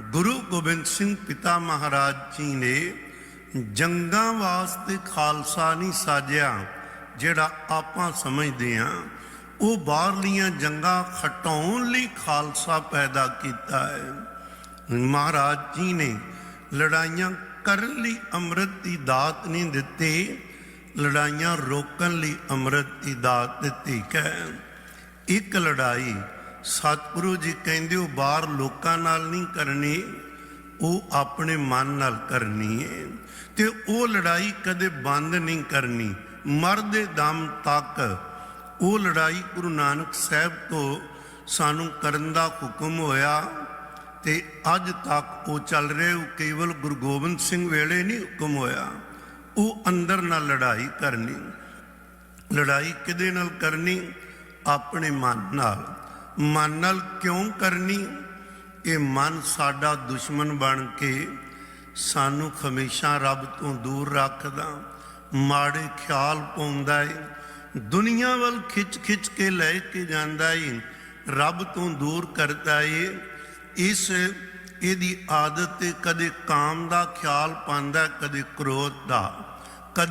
ਗੁਰੂ ਗੋਬਿੰਦ ਸਿੰਘ ਪਿਤਾ ਮਹਾਰਾਜ ਜੀ ਨੇ ਜੰਗਾਂ ਵਾਸਤੇ ਖਾਲਸਾ ਨਹੀਂ ਸਾਜਿਆ, ਜਿਹੜਾ ਆਪਾਂ ਸਮਝਦੇ ਹਾਂ, ਉਹ ਬਾਹਰਲੀਆਂ ਜੰਗਾਂ ਖਟਾਉਣ ਲਈ ਖਾਲਸਾ ਪੈਦਾ ਕੀਤਾ ਹੈ। ਮਹਾਰਾਜ ਜੀ ਨੇ ਲੜਾਈਆਂ ਕਰਨ ਲਈ ਅੰਮ੍ਰਿਤ ਦੀ ਦਾਤ ਨਹੀਂ ਦਿੱਤੀ, ਲੜਾਈਆਂ ਰੋਕਣ ਲਈ ਅੰਮ੍ਰਿਤ ਦੀ ਦਾਤ ਦਿੱਤੀ। ਹੈ ਇੱਕ ਲੜਾਈ ਸਤਿਗੁਰੂ ਜੀ ਕਹਿੰਦੇ ਉਹ ਬਾਹਰ ਲੋਕਾਂ ਨਾਲ ਨਹੀਂ ਕਰਨੀ, ਉਹ ਆਪਣੇ ਮਨ ਨਾਲ ਕਰਨੀ ਹੈ ਤੇ ਉਹ ਲੜਾਈ ਕਦੇ ਬੰਦ ਨਹੀਂ ਕਰਨੀ, ਮਰਦੇ ਦਮ ਤੱਕ ਉਹ ਲੜਾਈ ਗੁਰੂ ਨਾਨਕ ਸਾਹਿਬ ਤੋਂ ਸਾਨੂੰ ਕਰਨ ਦਾ ਹੁਕਮ ਹੋਇਆ ਤੇ ਅੱਜ ਤੱਕ ਉਹ ਚੱਲ ਰਿਹਾ, ਉਹ ਕੇਵਲ ਗੁਰੂ ਗੋਬਿੰਦ ਸਿੰਘ ਵੇਲੇ ਨਹੀਂ ਹੁਕਮ ਹੋਇਆ। ਉਹ ਅੰਦਰ ਨਾਲ ਲੜਾਈ ਕਰਨੀ, ਲੜਾਈ ਕਿਹਦੇ ਨਾਲ ਕਰਨੀ? ਆਪਣੇ ਮਨ ਨਾਲ। ਮਨ ਨਾਲ ਕਿਉਂ ਕਰਨੀ? ਇਹ ਮਨ ਸਾਡਾ ਦੁਸ਼ਮਣ ਬਣ ਕੇ ਸਾਨੂੰ ਹਮੇਸ਼ਾ ਰੱਬ ਤੋਂ ਦੂਰ ਰੱਖਦਾ। ਮਾੜੇ ਖਿਆਲ ਪਾਉਂਦਾ ਏ। ਦੁਨੀਆ ਵੱਲ ਖਿੱਚ ਖਿੱਚ ਕੇ ਲੈ ਕੇ ਜਾਂਦਾ ਏ। ਰੱਬ ਤੋਂ ਦੂਰ ਕਰਦਾ ਏ। ਇਸ ਇਹਦੀ ਆਦਤ ਤੇ ਕਦੇ ਕਾਮ ਦਾ ਖਿਆਲ ਪਾਉਂਦਾ, ਕਦੇ ਕ੍ਰੋਧ ਦਾ, ਕਦੇ